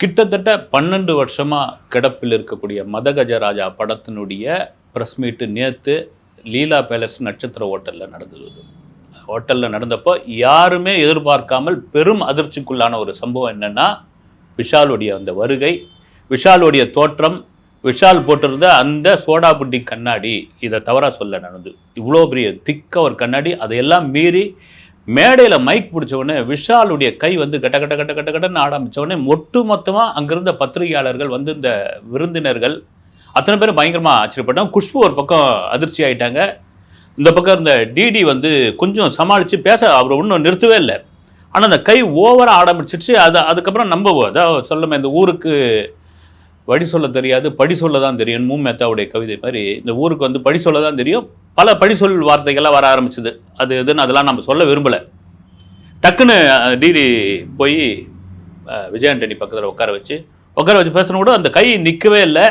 கிட்டத்தட்ட பன்னெண்டு வருஷமாக கிடப்பில் இருக்கக்கூடிய மதகஜராஜா படத்தினுடைய ப்ரெஸ் மீட்டு நேற்று லீலா பேலஸ் நட்சத்திர ஹோட்டலில் நடந்தது. ஹோட்டலில் நடந்தப்போ யாருமே எதிர்பார்க்காமல் பெரும் அதிர்ச்சிக்குள்ளான ஒரு சம்பவம் என்னென்னா விஷாலுடைய அந்த வருகை விஷாலுடைய தோற்றம் விஷால் போட்டிருந்த அந்த சோடா புட்டி கண்ணாடி இதை தவறாக சொல்ல நடந்து இவ்வளோ பெரிய திக்க ஒரு கண்ணாடி அதையெல்லாம் மீறி மேடையில் மைக் பிடிச்சவொடனே விஷாலுடைய கை வந்து கட்ட கட்ட கட்ட கட்ட கட்டன்னு ஆரம்பித்தவொடனே ஒட்டு மொத்தமாக அங்கிருந்த பத்திரிகையாளர்கள் வந்து இந்த விருந்தினர்கள் அத்தனை பேரும் பயங்கரமாக ஆச்சரியப்பட்டாங்க குஷ்பு ஒரு பக்கம் அதிர்ச்சி ஆயிட்டாங்க. இந்த பக்கம் இருந்த டிடி வந்து கொஞ்சம் சமாளித்து பேச அவர் ஒன்றும் நிறுத்தவே இல்லை. ஆனால் அந்த கை ஓவராக ஆரம்பிச்சிடுச்சு அது அதுக்கப்புறம் நம்ம அதான் சொல்லமே இந்த ஊருக்கு வழி சொல்ல தெரியாது படி சொல்ல தான் தெரியும். மூ மேத்தாவுடைய கவிதை மாதிரி இந்த ஊருக்கு வந்து படி சொல்ல தான் தெரியும். பல படி சொல் வார்த்தைகள்லாம் வர ஆரம்பிச்சது. அது எதுன்னு அதெல்லாம் நம்ம சொல்ல விரும்பலை. டக்குன்னு டிடி போய் விஜயாண்டனி பக்கத்தில் உட்கார வச்சு உட்கார வச்சு பேசணும் கூட அந்த கை நிற்கவே இல்லை.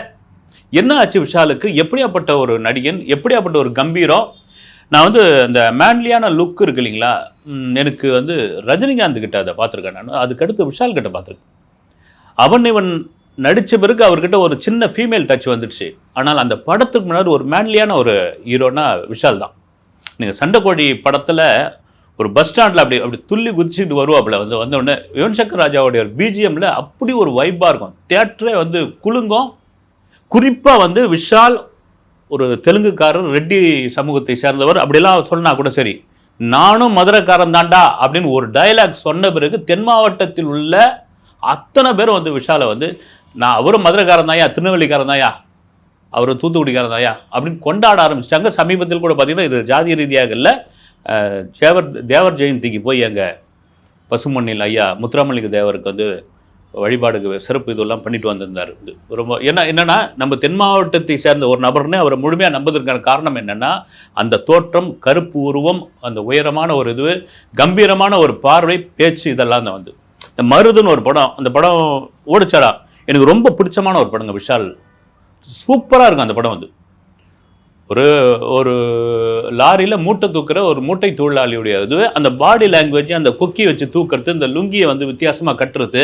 என்ன ஆச்சு விஷாலுக்கு? எப்படியாப்பட்ட ஒரு நடிகன்? எப்படியாப்பட்ட ஒரு கம்பீரம்? நான் வந்து அந்த மேன்லியான லுக் இருக்கு இல்லைங்களா? எனக்கு வந்து ரஜினிகாந்த் கிட்ட அதை பார்த்துருக்கேன் நான். அதுக்கடுத்து விஷால் கிட்ட பார்த்துருக்கேன். அவன் இவன் நடித்த பிறகு அவர்கிட்ட ஒரு சின்ன ஃபீமேல் டச் வந்துடுச்சு. ஆனால் அந்த படத்துக்கு முன்னாடி ஒரு மேன்லியான ஒரு ஹீரோனா விஷால் தான். நீங்கள் சண்டைக்கோழி படத்தில் ஒரு பஸ் ஸ்டாண்டில் அப்படி அப்படி துள்ளி குதிச்சுட்டு வருவாப்புல. வந்து வந்தோடனே யுவன் சங்கர் ராஜாவுடைய பிஜிஎம்மில் அப்படி ஒரு வைப்பாக இருக்கும். தேட்டரே வந்து குலுங்கும். குறிப்பாக வந்து விஷால் ஒரு தெலுங்குக்காரர் ரெட்டி சமூகத்தை சேர்ந்தவர். அப்படிலாம் சொன்னா கூட சரி. நானும் மதுரைக்காரன் தாண்டா அப்படின்னு ஒரு டயலாக் சொன்ன பிறகு தென் மாவட்டத்தில் உள்ள அத்தனை பேரும் வந்து விஷாலை வந்து நான் அவரும் மதுரைக்காரன் தாயா திருநெல்வேலிக்காரன் தாயா அவர் தூத்துக்குடிக்காரன் தாயா அப்படின்னு கொண்டாட ஆரம்பிச்சிட்டாங்க. சமீபத்தில் கூட பார்த்தீங்கன்னா இது ஜாதி ரீதியாக இல்லை. தேவர் தேவர் ஜெயந்திக்கு போய் அங்கே பசுமண்ணில் ஐயா முத்துராமலிங்க தேவருக்கு வந்து வழிபாடுக்கு சிறப்பு இதெல்லாம் பண்ணிட்டு வந்திருந்தார். ரொம்ப என்ன என்னென்னா நம்ம தென் மாவட்டத்தை சேர்ந்த ஒரு நபர்னே அவரை முழுமையாக நம்புவதற்கான காரணம் என்னென்னா அந்த தோற்றம் கருப்பு உருவம் அந்த உயரமான ஒரு இது கம்பீரமான ஒரு பார்வை பேச்சு இதெல்லாம் தான் வந்து. இந்த மருதுன்னு ஒரு படம் அந்த படம் ஓடிச்சாரா எனக்கு ரொம்ப பிடிச்சமான ஒரு படங்க விஷால். சூப்பராக இருக்கும் அந்த படம் வந்து. ஒரு ஒரு லாரியில் மூட்டை தூக்குற ஒரு மூட்டை தொழிலாளியுடைய இது அந்த பாடி லாங்குவேஜ் அந்த கொக்கி வச்சு தூக்குறது இந்த லுங்கியை வந்து வித்தியாசமாக கட்டுறது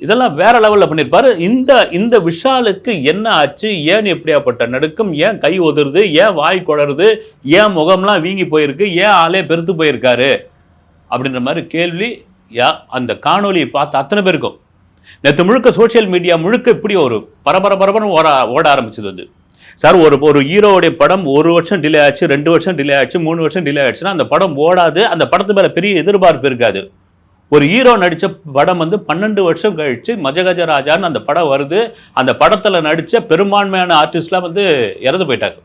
இதெல்லாம் வேற லெவலில் பண்ணியிருப்பாரு. இந்த இந்த விஷாலுக்கு என்ன ஆச்சு? ஏன் எப்படியாப்பட்ட நடுக்கம்? ஏன் கை ஒதுருது ஏன் வாய் குளருது ஏன் முகம்லாம் வீங்கி போயிருக்கு? ஏன் ஆளே பெருத்து போயிருக்காரு? அப்படின்ற மாதிரி கேள்வி யா அந்த காணொலியை பார்த்து அத்தனை பேருக்கும். நேற்று முழுக்க சோஷியல் மீடியா முழுக்க இப்படி ஒரு பரபர பரபரன்னு ஓட ஓட ஆரம்பிச்சது வந்து சார் ஒரு ஒரு ஹீரோவுடைய படம் ஒரு வருஷம் டிலே ஆச்சு ரெண்டு வருஷம் டிலே ஆச்சு மூணு வருஷம் டிலே ஆச்சுன்னா அந்த படம் ஓடாது அந்த படத்து மேலே பெரிய எதிர்பார்ப்பு இருக்காது. ஒரு ஹீரோ நடித்த படம் வந்து பன்னெண்டு வருஷம் கழிச்சு மஜகஜ ராஜான்னு அந்த படம் வருது. அந்த படத்தில் நடித்த பெரும்பான்மையான ஆர்டிஸ்ட்லாம் வந்து இறந்து போயிட்டாங்க.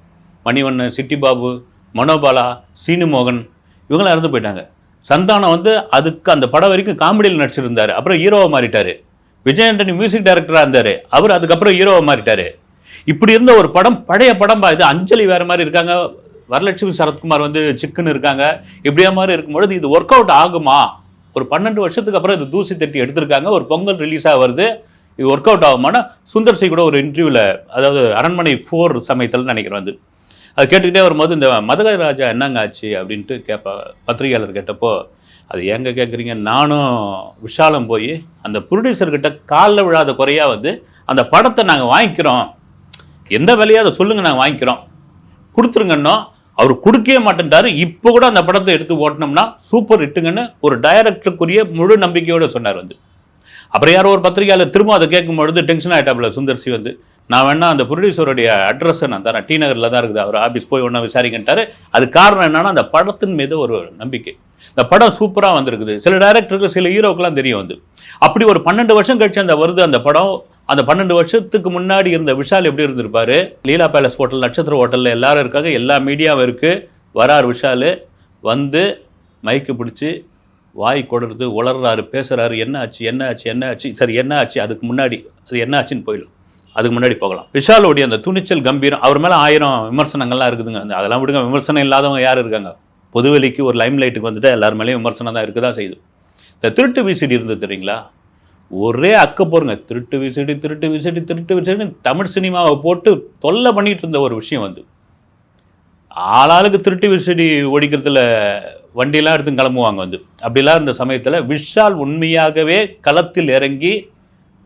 மணிவண்ணன் சிட்டி பாபு மனோபாலா சீனுமோகன் இவங்களாம் இறந்து போயிட்டாங்க. சந்தானம் வந்து அதுக்கு அந்த படம் வரைக்கும் காமெடியில் நடிச்சிருந்தார். அப்புறம் ஹீரோவை மாறிட்டார். விஜய் ஆண்டனி மியூசிக் டைரக்டராக இருந்தார். அவர் அதுக்கப்புறம் ஹீரோவை மாறிட்டார். இப்படி இருந்த ஒரு படம் பழைய படம் பா இது அஞ்சலி வேறு மாதிரி இருக்காங்க. வரலட்சுமி சரத்குமார் வந்து சிக்குன்னு இருக்காங்க. இப்படியா மாதிரி இருக்கும்பொழுது இது ஒர்க் அவுட் ஆகுமா? ஒரு பன்னெண்டு வருஷத்துக்கு அப்புறம் இது தூசி தட்டி எடுத்திருக்காங்க. ஒரு பொங்கல் ரிலீஸாக வருது. இது ஒர்க் அவுட் ஆகுமானா சுந்தர் சி கூட ஒரு இன்டர்வியூவில் அதாவது அரண்மனை ஃபோர் சமயத்தில் நினைக்கிறேன் வந்து அது கேட்டுக்கிட்டே வரும்போது இந்த மதக ராஜா என்னங்க ஆச்சு அப்படின்ட்டு கேட்ப பத்திரிகையாளர் கேட்டப்போ அது ஏங்க கேட்குறீங்க நானும் விஷாலம் போய் அந்த ப்ரொடியூசர்கிட்ட காலில் விழாத குறையாக வந்து அந்த படத்தை நாங்கள் வாங்கிக்கிறோம். எந்த விலையோ அதை சொல்லுங்கள் நாங்கள் வாங்கிக்கிறோம். கொடுத்துருங்கன்னா அவர் கொடுக்கவே மாட்டேன்ட்டாரு இப்போ கூட அந்த படத்தை எடுத்து ஓட்டினோம்னா சூப்பர் ஹிட்டுங்கன்னு ஒரு டைரக்டருக்குரிய முழு நம்பிக்கையோடு சொன்னார் வந்து. அப்புறம் யாரோ ஒரு பத்திரிகையாளர் திரும்ப அதை கேட்கும் பொழுது டென்ஷன் ஆகிட்டாப்புல சுந்தர்சி வந்து. நான் வேணா அந்த ப்ரொடியூசருடைய அட்ரஸை நான் தரேன். டி நகரில் தான் இருக்குது. அவர் ஆஃபீஸ் போய் ஒன்றா விசாரிக்கிட்டாரு அது காரணம் என்னன்னா அந்த படத்தின் மீது ஒரு நம்பிக்கை. இந்த படம் சூப்பராக வந்திருக்குது. சில டேரக்டருக்கு சில ஹீரோக்கெல்லாம் தெரியும் வந்து அப்படி ஒரு பன்னெண்டு வருஷம் கழிச்சு அந்த வருது அந்த படம். அந்த பன்னெண்டு வருஷத்துக்கு முன்னாடி இருந்த விஷால் எப்படி இருந்திருப்பாரு? லீலா பேலஸ் ஹோட்டல் நட்சத்திர ஹோட்டலில் எல்லாரும் இருக்காங்க. எல்லா மீடியாவும் இருக்குது வரார் விஷால். வந்து மைக்கு பிடிச்சி வாய் கொடுறது உளர்றாரு பேசுகிறாரு என்ன ஆச்சு என்ன ஆச்சு என்ன ஆச்சு? சரி என்ன ஆச்சு? அதுக்கு முன்னாடி அது என்ன ஆச்சுன்னு போயிடும். அதுக்கு முன்னாடி போகலாம். விஷாலோடைய அந்த துணிச்சல் கம்பீரம் அவர் மேலே ஆயிரம் விமர்சனங்கள்லாம் இருக்குதுங்க. அந்த அதெல்லாம் விடுங்க விமர்சனம் இல்லாதவங்க யார் இருக்காங்க? பொதுவெளிக்கு ஒரு லைம் லைட்டுக்கு வந்துட்டு எல்லார் மேலேயும் விமர்சனம் தான் இருக்க தான் செய்யுது. இந்த திருட்டு விசிடி இருந்தது தெரியுங்களா? ஒரே அக்க போருங்க. திருட்டு விசிடி திருட்டு விசிடி திருட்டு விசிடி தமிழ் சினிமாவை போட்டு தொல்லை பண்ணிட்டு இருந்த ஒரு விஷயம் வந்து ஆளாளுக்கு திருட்டு விசிடி ஒடிக்கிறதுல வண்டியெல்லாம் எடுத்து கிளம்புவாங்க வந்து. அப்படிலாம் இருந்த சமயத்தில் விஷால் உண்மையாகவே களத்தில் இறங்கி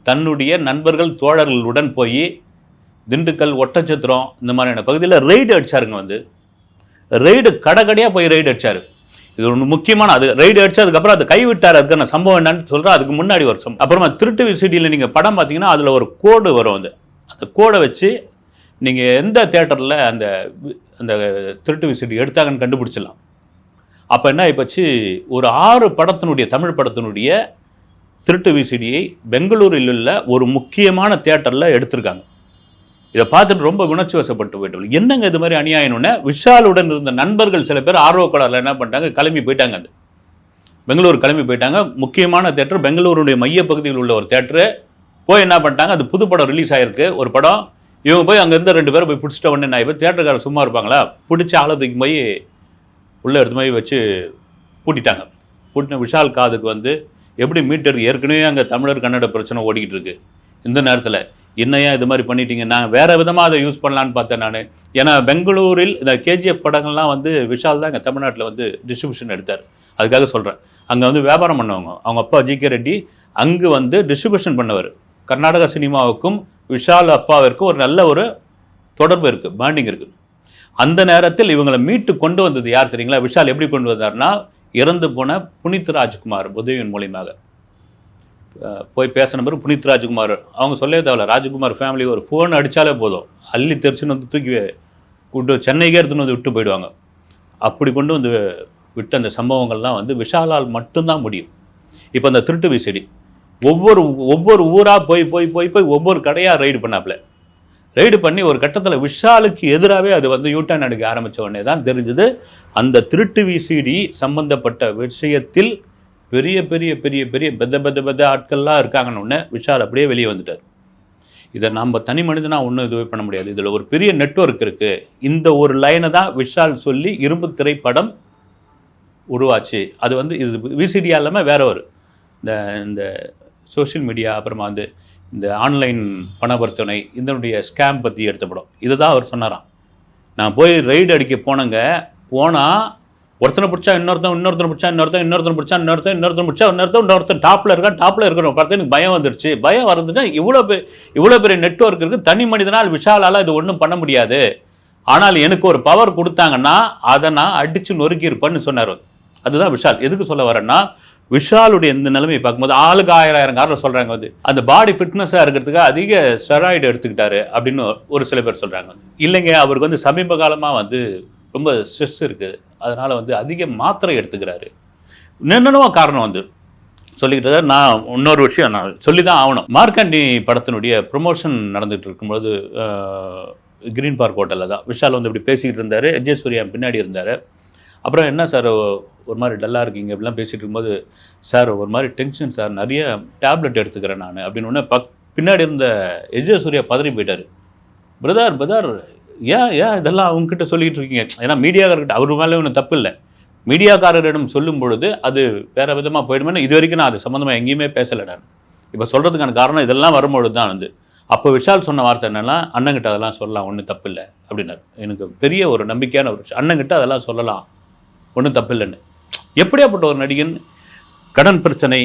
தன்னுடைய நண்பர்கள் தோழர்களுடன் போய் திண்டுக்கல் ஒட்டச்சத்திரம் இந்த மாதிரியான பகுதியில் ரெய்டு அடிச்சாருங்க வந்து. ரெய்டு கடைக்கடையாக போய் ரெய்டு அடிச்சாரு. இது ஒன்று முக்கியமான அது ரைடு அடிச்சு அதுக்கப்புறம் அது கைவிட்டார். அதுக்கான சம்பவம் என்னன்னு சொல்கிறேன் அதுக்கு முன்னாடி ஒரு சம்பவம். அப்புறமா திருட்டு விசிட்டியில் நீங்கள் படம் பார்த்தீங்கன்னா அதில் ஒரு கோடு வரும் அது. அந்த கோடை வச்சு நீங்கள் எந்த தேட்டரில் அந்த அந்த திருட்டு விசிடி எடுத்தாங்கன்னு கண்டுபிடிச்சிடலாம். அப்போ என்ன ஆயிப்போச்சு? ஒரு ஆறு படத்தினுடைய தமிழ் படத்தினுடைய திருட்டு விசிடியை பெங்களூரில் உள்ள ஒரு முக்கியமான தேட்டரில் எடுத்திருக்காங்க. இதை பார்த்துட்டு ரொம்ப உணர்ச்சி வசப்பட்டு போயிட்டு என்னங்க இது மாதிரி அநியாயம்னு விஷாலுடன் இருந்த நண்பர்கள் சில பேர் ஆர்வக்கோளாறுல என்ன பண்ணிட்டாங்க? கிளம்பி போயிட்டாங்க அது. பெங்களூர் கிளம்பி போயிட்டாங்க. முக்கியமான தேட்டர் பெங்களூருடைய மைய பகுதியில் உள்ள ஒரு தேட்டரு போய் என்ன பண்ணிட்டாங்க? அது புது படம் ரிலீஸ் ஆயிருக்கு. ஒரு படம். இவங்க போய் அங்கேருந்து ரெண்டு பேரும் போய் பிடிச்சிட்ட உடனே நான் இப்போ தேட்டருக்காரர் சும்மா இருப்பாங்களா? பிடிச்ச ஆளத்துக்கு போய் உள்ளே எடுத்து போய் வச்சு பூட்டிட்டாங்க. பூட்டின விஷால் காதுக்கு வந்து எப்படி மீட்டர் ஏற்கனவே அங்கே தமிழர் கன்னட பிரச்சனை ஓடிக்கிட்டு இருக்கு? இந்த நேரத்தில் என்னையா இது மாதிரி பண்ணிட்டீங்க? நான் வேறு விதமாக அதை யூஸ் பண்ணலான்னு பார்த்தேன் நான். ஏன்னா பெங்களூரில் இந்த கேஜிஎஃப் படங்கள்லாம் வந்து விஷால் தான் இங்கே தமிழ்நாட்டில் வந்து டிஸ்ட்ரிபியூஷன் எடுத்தார். அதுக்காக சொல்கிறேன் அங்கே வந்து வியாபாரம் பண்ணவங்க. அவங்க அப்பா ஜி கே ரெட்டி அங்கு வந்து டிஸ்ட்ரிபியூஷன் பண்ணவர். கர்நாடக சினிமாவுக்கும் விஷால் அப்பாவிற்கும் ஒரு நல்ல ஒரு தொடர்பு இருக்குது பாண்டிங் இருக்குது அந்த நேரத்தில் இவங்களை மீட்டு கொண்டு வந்தது யார் தெரியுங்களா? விஷால் எப்படி கொண்டு வந்தார்னா இறந்து போன புனித் ராஜ்குமார் உதவியின் மூலியமாக. போய் பேசின பிறகு புனித் ராஜ்குமார் அவங்க சொல்லவே தேவையில்ல ராஜ்குமார் ஃபேமிலி ஒரு ஃபோன் அடித்தாலே போதும். அள்ளி தெரிச்சுன்னு வந்து தூக்கி கூட்டு சென்னைக்கே எடுத்துன்னு வந்து விட்டு போயிடுவாங்க. அப்படி கொண்டு வந்து விட்ட அந்த சம்பவங்கள்லாம் வந்து விஷாலால் மட்டும்தான் முடியும். இப்போ அந்த திருட்டு விசிடி. ஒவ்வொரு ஒவ்வொரு ஊராக போய் போய் போய் போய் ஒவ்வொரு கடையாக ரைடு பண்ணாப்புல ரைடு பண்ணி ஒரு கட்டத்தில் விஷாலுக்கு எதிராகவே அது வந்து யூட்டர்ன் எடுக்க ஆரம்பித்த உடனே தான் தெரிஞ்சது. அந்த திருட்டு விசிடி சம்பந்தப்பட்ட விஷயத்தில் பெரிய பெரிய பெரிய பெரிய பெத பெத பெத ஆட்கள்லாம் இருக்காங்கன்னு உடனே விஷால் அப்படியே வெளியே வந்துட்டார். இதை நம்ம தனி மனிதனாக ஒன்றும் இதுவே பண்ண முடியாது. இதில் ஒரு பெரிய நெட்ஒர்க் இருக்குது இந்த ஒரு லைனை தான் விஷால் சொல்லி இரும்பு திரைப்படம் உருவாச்சு. அது வந்து இது விசிடியா இல்லாமல் வேற ஒரு இந்த இந்த சோஷியல் மீடியா அப்புறமா வந்து இந்த ஆன்லைன் பணவர்த்தனை இதனுடைய ஸ்கேம் பற்றி எடுத்த படம். இதை தான் அவர் சொன்னாராம். நான் போய் ரைடு அடிக்க போனேங்க. போனால் ஒருத்தனை பிடிச்சா இன்னொருத்தன் இன்னொருத்தனை பிடிச்சா இன்னொருத்தன் இன்னொருத்தன் பிடிச்சா இன்னொருத்தன் இன்னொருத்தன் பிடிச்சா இன்னொருத்தன் இன்னொருத்தன் டாப்பில் இருக்கான் டாப்பில் இருக்கணும் பார்த்து எனக்கு பயம் வந்துடுச்சு பயம் வந்துட்டா இவ்வளோ பெ இவ்வளோ பெரிய நெட்வொர்க் இருக்குது தனி மனிதனால் விஷாலால் இது ஒன்றும் பண்ண முடியாது. ஆனால் எனக்கு ஒரு பவர் கொடுத்தாங்கன்னா அதை நான் அடித்து நொறுக்கியிருப்பேன்னு சொன்னார் அதுதான் விஷால். எதுக்கு சொல்ல வரேன்னா விஷாலுடைய இந்த நிலைமையை பார்க்கும்போது ஆளுக்கு ஆயிரம் காரணம் சொல்கிறாங்க வந்து அந்த பாடி ஃபிட்னஸாக இருக்கிறதுக்கு அதிக ஸ்டெராய்டு எடுத்துக்கிட்டாரு அப்படின்னு ஒரு சில பேர் சொல்கிறாங்க இல்லைங்க அவருக்கு வந்து சமீப காலமாக வந்து ரொம்ப ஸ்ட்ரெஸ் இருக்குது அதனால் வந்து அதிக மாத்திரை எடுத்துக்கிறாரு. என்னென்னவோ காரணம் வந்து சொல்லிக்கிட்டத நான் இன்னொரு விஷயம் நான் சொல்லி தான் ஆகணும். மார்க்கண்டி படத்தினுடைய ப்ரொமோஷன் நடந்துகிட்டு இருக்கும்போது கிரீன் பார்க் ஹோட்டலில் தான். விஷால் வந்து இப்படி பேசிக்கிட்டு இருந்தார். எஜே சூர்யா பின்னாடி இருந்தார். அப்புறம் என்ன சார் ஒரு மாதிரி டல்லாக இருக்கீங்க அப்படிலாம் பேசிகிட்டு இருக்கும்போது சார் ஒரு மாதிரி டென்ஷன் சார் நிறைய டேப்லெட் எடுத்துக்கிறேன் நான் அப்படின்னு ஒன்று பக் பின்னாடி இருந்த எஜே சூர்யா பதறி போயிட்டார். பிரதர் பிரதர் ஏன் ஏன் இதெல்லாம் அவங்ககிட்ட சொல்லிக்கிட்டு இருக்கீங்க ஏன்னா மீடியாக்காரர்கிட்ட அவர் மேலே ஒன்றும் தப்பு இல்லை. மீடியாக்காரரிடம் சொல்லும் பொழுது அது வேறு விதமாக போயிடுமே இது வரைக்கும் நான் அது சம்மந்தமாக எங்கேயுமே பேசலை நான். இப்போ சொல்கிறதுக்கான காரணம் இதெல்லாம் வரும்பொழுது தான் வந்து அப்போ விஷால் சொன்ன வார்த்தை என்னென்னா அண்ணங்கிட்ட அதெல்லாம் சொல்லலாம் ஒன்றும் தப்பு இல்லை அப்படின்னாரு. எனக்கு பெரிய ஒரு நம்பிக்கையான ஒரு விஷயம் அண்ணங்கிட்ட அதெல்லாம் சொல்லலாம் ஒன்றும் தப்பு இல்லைன்னு. எப்படியாப்பட்ட ஒரு நடிகன்? கடன் பிரச்சனை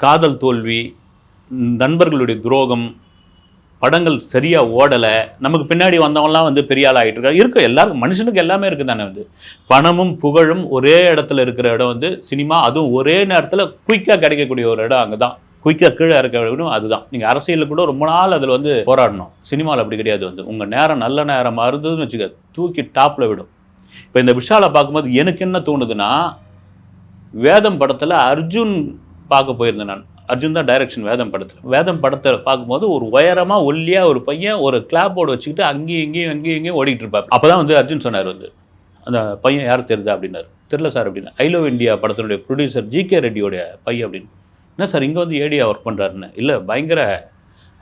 காதல் தோல்வி நண்பர்களுடைய துரோகம் படங்கள் சரியாக ஓடலை நமக்கு பின்னாடி வந்தவங்களாம் வந்து பெரிய ஆள் ஆகிட்டு இருக்காங்க இருக்கும் எல்லாருக்கும் மனுஷனுக்கு எல்லாமே இருக்குது தானே வந்து. பணமும் புகழும் ஒரே இடத்துல இருக்கிற இடம் வந்து சினிமா அதுவும் ஒரே நேரத்தில் குயிக்காக கிடைக்கக்கூடிய ஒரு இடம் அங்கே தான் குயிக்காக கீழே இருக்க இடம் அதுதான். நீங்கள் அரசியலில் கூட ரொம்ப நாள் அதில் வந்து போராடணும். சினிமாவில் அப்படி கிடையாது வந்து. உங்கள் நேரம் நல்ல நேரமாக இருந்ததுன்னு வச்சுக்க தூக்கி டாப்பில் விடும். இப்போ இந்த விஷாலை பார்க்கும்போது எனக்கு என்ன தோணுதுன்னா வேதம் படத்தில் அர்ஜுன் பார்க்க போயிருந்தேன் நான். அர்ஜுன் தான் டைரக்ஷன் வேதம் படத்தில். வேதம் படத்தை பார்க்கும்போது ஒரு உயரமாக ஒல்லியாக ஒரு பையன் ஒரு கிளாப் போர்டு வச்சுக்கிட்டு அங்கேயும் இங்கேயும் அங்கேயும் இங்கேயும் ஓடிட்டு இருப்பார். அப்போ தான் வந்து அர்ஜுன் சொன்னார் வந்து அந்த பையன் யார் தெரியுது அப்படின்னாரு. தெரில சார் அப்படின்னு. ஐ லவ் இந்தியா படத்தினுடைய ப்ரொடியூசர் ஜி கே ரெட்டியோடைய பையன் அப்படின்னு. என்ன சார் இங்கே வந்து ஏடியா ஒர்க் பண்ணுறாருன்னு இல்லை பயங்கர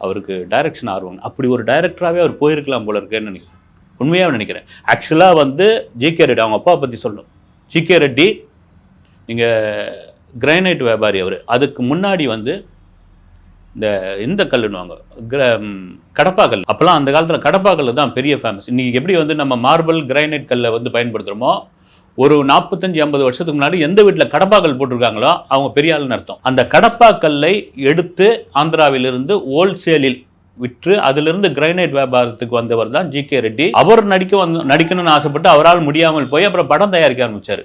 அவருக்கு டைரக்ஷன் ஆர்வம். அப்படி ஒரு டைரக்டராகவே அவர் போயிருக்கலாம் போல இருக்கேன்னு நினைக்கிறேன். உண்மையாக நினைக்கிறேன். ஆக்சுவலாக வந்து ஜி கே ரெட்டி அவங்க அப்பா பற்றி சொல்லணும். ஜி கே ரெட்டி இங்கே கிரைனைட் வியாபாரி அவர். அதுக்கு முன்னாடி வந்து இந்த இந்த கல்லுன்னுவாங்க. கிர கடப்பாக்கல் கடப்பா கல். அப்போல்லாம் அந்த காலத்தில் கடப்பா கல் தான் பெரிய ஃபேமஸ் இன்றைக்கி எப்படி வந்து நம்ம மார்பிள் கிரைனைட் கல்லை வந்து பயன்படுத்துகிறோமோ ஒரு நாற்பத்தஞ்சு ஐம்பது வருஷத்துக்கு முன்னாடி எந்த வீட்டில் கடப்பாக்கல் போட்டிருக்காங்களோ அவங்க பெரிய ஆளுன்னு அர்த்தம். அந்த கடப்பாக்கல்லை எடுத்து ஆந்திராவிலிருந்து ஹோல்சேலில் விற்று அதிலிருந்து கிரைனைட் வியாபாரத்துக்கு வந்தவர் தான் ஜி கே ரெட்டி. அவர் நடிக்க வந்து நடிக்கணும்னு ஆசைப்பட்டு அவரால் முடியாமல் போய் அப்புறம் படம் தயாரிக்க ஆரம்பித்தார்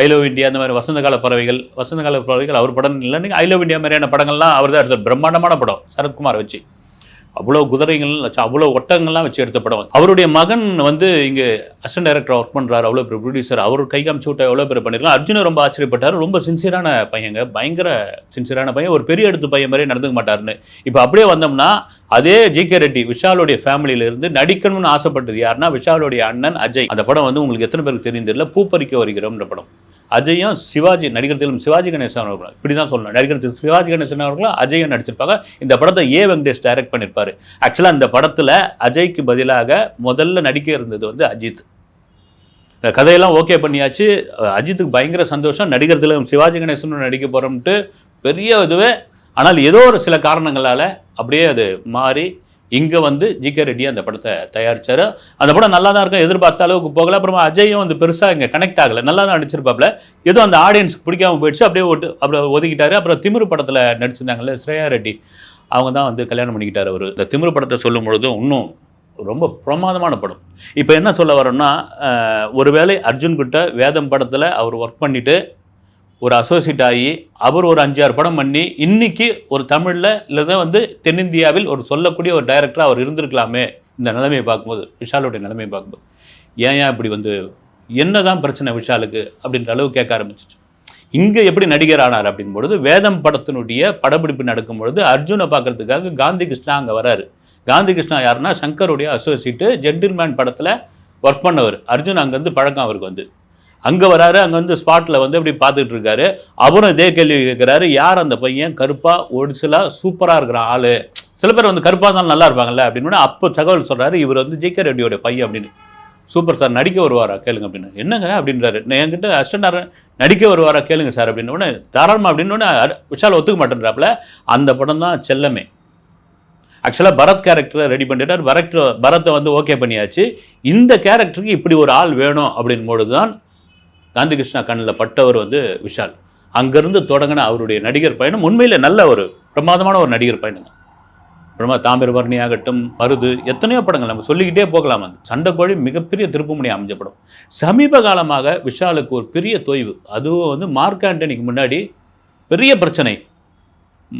ஐ லவ் இந்தியா அந்த மாதிரி வசந்த கால பறவைகள் வசந்த கால பறவைகள் அவர் படம் இல்லைன்னு ஐ லவ் இந்தியா மாதிரியான படங்கள்லாம் அவர் தான் எடுத்தார் பிரம்மாண்டமான படம் சரத்குமார் வச்சு. அவ்வளோ குதிரைகள் அவ்வளோ ஒட்டங்கள்லாம் வச்சு எடுத்த படம் அவருடைய மகன் வந்து இங்கே அசிஸ்டன்ட் டைரக்டர் ஒர்க் பண்ணுறாரு அவ்வளோ பெரிய ப்ரொடியூசர் அவர் கை காமிச்சு விட்ட எவ்வளோ பேர் பண்ணிருக்கலாம் அர்ஜுன் ரொம்ப ஆச்சரியப்பட்டார். ரொம்ப சின்சியரான பையங்க. பயங்கர சின்சியரான பையன். ஒரு பெரிய எடுத்து பையன் மாதிரி நடந்துக்க மாட்டாருன்னு. இப்போ அப்படியே வந்தோம்னா அதே ஜி கே ரெட்டி விஷாலுடைய ஃபேமிலியில இருந்து நடிக்கணும்னு ஆசைப்பட்டது யாருன்னா விஷாலுடைய அண்ணன் அஜய். அந்த படம் வந்து உங்களுக்கு எத்தனை பேருக்கு தெரிந்தில்ல பூப்பறிக்க வருகிறோம்ன்ற படம். அஜயும் சிவாஜி நடிகர் திலும் சிவாஜி கணேசன் அவர்கள். இப்படி தான் சொல்லணும். நடிகர் திரு சிவாஜி கணேசன் அவர்களும் அஜயும் நடிச்சிருப்பாங்க. இந்த படத்தை ஏ வெங்கடேஷ் டைரக்ட் பண்ணியிருப்பார் ஆக்சுவலாக இந்த படத்தில் அஜய்க்கு பதிலாக முதல்ல நடிக்க இருந்தது வந்து அஜித். இந்த கதையெல்லாம் ஓகே பண்ணியாச்சு. அஜித்துக்கு பயங்கர சந்தோஷம். நடிகர் திலகம் சிவாஜி கணேசனும் நடிக்க போகிறோம்ட்டு பெரிய இதுவே ஆனால் ஏதோ ஒரு சில காரணங்களால் அப்படியே அது மாறி இங்கே வந்து ஜி கே ரெட்டி அந்த படத்தை தயாரித்தார் அந்த படம் நல்லா தான் இருக்கும் எதிர்பார்த்த அளவுக்கு போகல. அப்புறமா அஜயும் வந்து பெருசாக இங்கே கனெக்ட் ஆகலை. நல்லா தான் நடிச்சிருப்பாப்ல ஏதோ அந்த ஆடியன்ஸ்க்கு பிடிக்காம போயிடுச்சு. அப்படியே ஓட்டு அப்புறம் ஒதுக்கிட்டாரு. அப்புறம் திமிரு படத்தில் நடிச்சிருந்தாங்கல்ல ஸ்ரேயா ரெட்டி. அவங்க தான் வந்து கல்யாணம் பண்ணிக்கிட்டார் அவர். இந்த திமிரு படத்தை சொல்லும் பொழுதும் இன்னும் ரொம்ப பிரமாதமான படம். இப்போ என்ன சொல்ல வரோம்னா ஒருவேளை அர்ஜுன் கிட்ட வேதம் படத்தில் அவர் ஒர்க் பண்ணிவிட்டு ஒரு அசோசியேட் ஆகி அவர் ஒரு அஞ்சாறு படம் பண்ணி இன்னைக்கு ஒரு தமிழில் இல்லைன்னா வந்து தென்னிந்தியாவில் ஒரு சொல்லக்கூடிய ஒரு டைரக்டராக அவர் இருந்திருக்கலாமே இந்த நிலைமையை பார்க்கும்போது விஷாலுடைய நிலைமையை பார்க்கும்போது. ஏன் ஏன் இப்படி வந்து என்னதான் பிரச்சனை விஷாலுக்கு அப்படின்ற அளவு கேட்க ஆரம்பிச்சிச்சு. இங்கே எப்படி நடிகர் ஆனார் அப்படின்பொழுது வேதம் படத்தினுடைய படப்பிடிப்பு நடக்கும் பொழுது அர்ஜுனை பார்க்கறதுக்காக காந்தி கிருஷ்ணா அங்கே வராரு. காந்தி கிருஷ்ணா யாருன்னா சங்கருடைய அசோசியேட்டு ஜென்டில்மேன் படத்தில் ஒர்க் பண்ணவர். அர்ஜுன் அங்கேருந்து பழக்கம் அவருக்கு வந்து. அங்கே வராரு அங்கே வந்து ஸ்பாட்டில் வந்து இப்படி பார்த்துட்டு இருக்காரு. அவரும் இதே கேள்வி கேட்குறாரு யார் அந்த பையன்? கருப்பாக ஒடிசலாக சூப்பராக இருக்கிற ஆள். சில பேர் வந்து கருப்பாக இருந்தாலும் நல்லா இருப்பாங்கல்ல அப்படின்னு அப்போ தகவல் சொல்கிறாரு இவர் வந்து ஜே கே ரெட்டியோட பையன் அப்படின்னு. சூப்பர் சார் நடிக்க வருவாரா? கேளுங்க அப்படின்னு. என்னங்க? அப்படின்றாரு. நான் என்கிட்ட அஸ்டண்டார் நடிக்க வருவாரா? கேளுங்க சார் அப்படின்னு உடனே அப்படின்னு உடனே விஷால் ஒத்துக்க மாட்டேன்றாப்புல. அந்த படம் தான் செல்லமே. ஆக்சுவலாக பரத் கேரக்டரை ரெடி பண்ணிட்டார். பரத் பரத்தை வந்து ஓகே பண்ணியாச்சு. இந்த கேரக்டருக்கு இப்படி ஒரு ஆள் வேணும் அப்படின் பொழுது தான் காந்தி கிருஷ்ணா கண்ணில் பட்டவர் வந்து விஷால். அங்கேருந்து தொடங்கின அவருடைய நடிகர் பயணம் உண்மையில் நல்ல ஒரு பிரமாதமான ஒரு நடிகர் பயணம். பிரமா அப்புறமா தாமிரபரணி ஆகட்டும் மருது எத்தனையோ படங்கள் நம்ம சொல்லிக்கிட்டே போகலாம். அந்த சண்டைக்கோழி மிகப்பெரிய திருப்புமுனை அமைஞ்ச படம் சமீப காலமாக விஷாலுக்கு ஒரு பெரிய தொய்வு. அதுவும் வந்து மார்க் ஆண்டனிக்கு முன்னாடி பெரிய பிரச்சனை.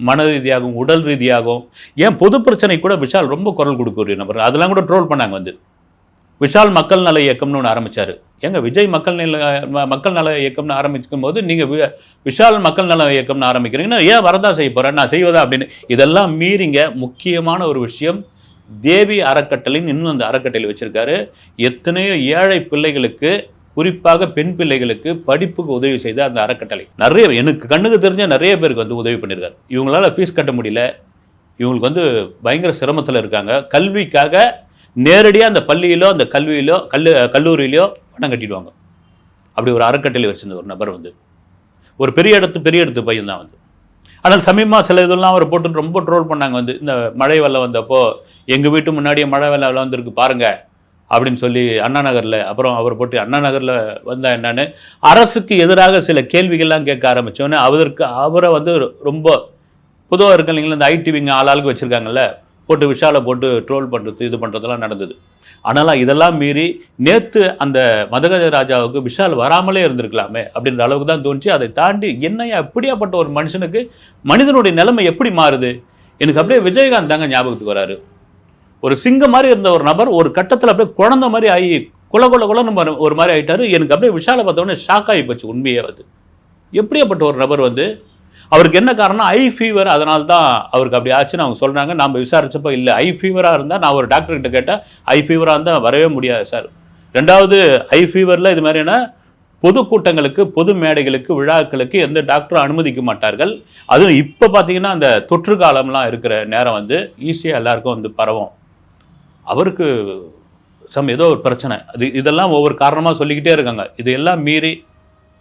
மன ரீதியாகவும் உடல் ரீதியாகவும். ஏன் பொது பிரச்சனை கூட விஷால் ரொம்ப குரல் கொடுக்கக்கூடிய நபர். அதெல்லாம் கூட ட்ரோல் பண்ணாங்க வந்து. விஷால் மக்கள் நல இயக்கம்னு ஒன்று ஆரம்பித்தார் எங்கள் விஜய் மக்கள் நில மக்கள் நல இயக்கம்னு ஆரம்பிக்கும் போது நீங்கள் விஷால் மக்கள் நல இயக்கம்னு ஆரம்பிக்கிறீங்கன்னா ஏன் வரதா செய்ய போகிறேன் நான் செய்வதா அப்படின்னு. இதெல்லாம் மீறிங்க முக்கியமான ஒரு விஷயம். தேவி அறக்கட்டளைன்னு இன்னும் அந்த அறக்கட்டளை வச்சுருக்காரு. எத்தனையோ ஏழை பிள்ளைகளுக்கு குறிப்பாக பெண் பிள்ளைகளுக்கு படிப்புக்கு உதவி செய்த அந்த அறக்கட்டளை. நிறைய எனக்கு கண்ணுக்கு தெரிஞ்ச நிறைய பேருக்கு வந்து உதவி பண்ணியிருக்காரு இவங்களால ஃபீஸ் கட்ட முடியல. இவங்களுக்கு வந்து பயங்கர சிரமத்தில் இருக்காங்க. கல்விக்காக நேரடியாக அந்த பள்ளியிலோ அந்த கல்வியிலோ கல்லு கல்லூரியிலையோ பணம் கட்டிடுவாங்க. அப்படி ஒரு அறக்கட்டளை வச்சிருந்த ஒரு நபர் வந்து. ஒரு பெரிய இடத்து பெரிய இடத்து பையன் தான் வந்து. ஆனால் சமீபமாக சில இதெல்லாம் அவர் போட்டு ரொம்ப ட்ரோல் பண்ணாங்க வந்து. இந்த மழை வெள்ளம் வந்தப்போ எங்கள் வீட்டு முன்னாடியே மழை வெள்ளம் வந்திருக்கு பாருங்க அப்படின்னு சொல்லி அண்ணா நகரில் அப்புறம் அவர் போட்டு அண்ணா நகரில் வந்தால் என்னன்னு அரசுக்கு எதிராக சில கேள்விகள்லாம் கேட்க ஆரம்பித்தோன்னே அவருக்கு அவரை வந்து ரொம்ப பொதுவாக இருக்க இல்லைங்களா இந்த ஐடிவிங்க ஆளாளுக்கு வச்சுருக்காங்கல்ல போட்டு விஷாலை போட்டு ட்ரோல் பண்ணுறது இது பண்ணுறதெல்லாம் நடந்தது. ஆனாலும் இதெல்லாம் மீறி நேற்று அந்த மதகஜ ராஜாவுக்கு விஷால் வராமலே இருந்திருக்கலாமே அப்படின்ற அளவுக்கு தான் தோணுச்சு. அதை தாண்டி என்னையா எப்படியாப்பட்ட ஒரு மனுஷனுக்கு மனிதனுடைய நிலைமை எப்படி மாறுது? எனக்கு அப்படியே விஜயகாந்த் தாங்க ஞாபகத்துக்கு வராரு. ஒரு சிங்கம் மாதிரி இருந்த ஒரு நபர் ஒரு கட்டத்தில் அப்படியே குழந்த மாதிரி ஆகி குல குல குலன்னு ஒரு- ஒரு மாதிரி ஆகிட்டாரு எனக்கு அப்படியே விஷாலை பார்த்தோன்னே ஷாக் ஆகி போச்சு உண்மையே அது. எப்படியாப்பட்ட ஒரு நபர் வந்து அவருக்கு என்ன காரணம் ஐ ஃபீவர் அதனால தான் அவருக்கு அப்படி ஆச்சுன்னு அவங்க சொல்கிறாங்க நம்ம விசாரிச்சப்போ இல்லை. ஐ ஃபீவராக இருந்தால் நான் ஒரு டாக்டர்கிட்ட கேட்டால் ஐ ஃபீவராக இருந்தால் வரவே முடியாது சார். ரெண்டாவது ஐ ஃபீவரில் இது மாதிரியான பொதுக்கூட்டங்களுக்கு பொது மேடைகளுக்கு விழாக்களுக்கு எந்த டாக்டரும் அனுமதிக்க மாட்டார்கள். அதுவும் இப்போ பார்த்தீங்கன்னா அந்த தொற்று காலம்லாம் இருக்கிற நேரம் வந்து ஈஸியாக எல்லாருக்கும் வந்து பரவும். அவருக்கு சம் ஏதோ ஒரு பிரச்சனை. அது இதெல்லாம் ஒவ்வொரு காரணமாக சொல்லிக்கிட்டே இருக்காங்க. இதையெல்லாம் மீறி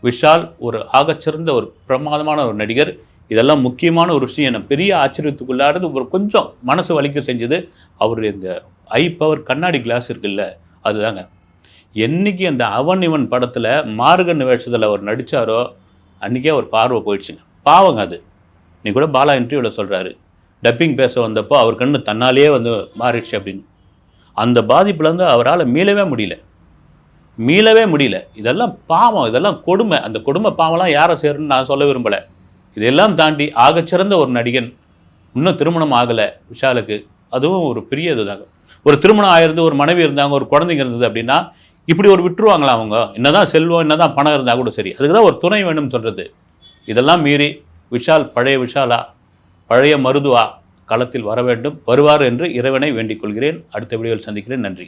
விஷால் ஒரு ஆகச்சிறந்த ஒரு பிரமாதமான ஒரு நடிகர். இதெல்லாம் முக்கியமான ஒரு விஷயம். என்ன பெரிய ஆச்சரியத்துக்குள்ளாடுது ஒரு கொஞ்சம் மனசு வலிக்க செஞ்சது. அவருடைய இந்த ஐ பவர் கண்ணாடி கிளாஸ் இருக்குல்ல அதுதாங்க. என்னைக்கு அந்த அவன் இவன் படத்தில் மார்கன் வேஷத்தில் அவர் நடித்தாரோ அன்றைக்கே அவர் பார்வை போயிடுச்சுங்க. பாவங்க அது. நீ கூட பாலா இன்டர்வியூவில் சொல்கிறாரு டப்பிங் பேச வந்தப்போ அவர் கண்ணு தன்னாலேயே வந்து மாறிடுச்சு அப்படின்னு. அந்த பாதிப்புலேருந்து அவரால் மீளவே முடியல. மீளவே முடியல. இதெல்லாம் பாவம் இதெல்லாம் கொடுமை. அந்த கொடுமை பாவம்லாம் யாரை சேருன்னு நான் சொல்ல விரும்பலை. இதெல்லாம் தாண்டி ஆகச்சிறந்த ஒரு நடிகன் இன்னும் திருமணம் ஆகலை விஷாலுக்கு. அதுவும் ஒரு பெரிய இதுதாங்க ஒரு திருமணம் ஆயிருந்து ஒரு மனைவி இருந்தாங்க ஒரு குழந்தைங்க இருந்தது அப்படின்னா இப்படி ஒரு விட்டுருவாங்களா அவங்க? என்னதான் செல்வம் என்னதான் பணம் இருந்தால் கூட சரி. அதுக்கு தான் ஒரு துணை வேணும்னு சொல்கிறது இதெல்லாம் மீறி விஷால் பழைய விஷாலா பழைய மருதுவா களத்தில் வர வேண்டும். வருவார் என்று இறைவனை வேண்டிக் கொள்கிறேன். அடுத்த வீடியோவில் சந்திக்கிறேன். நன்றி.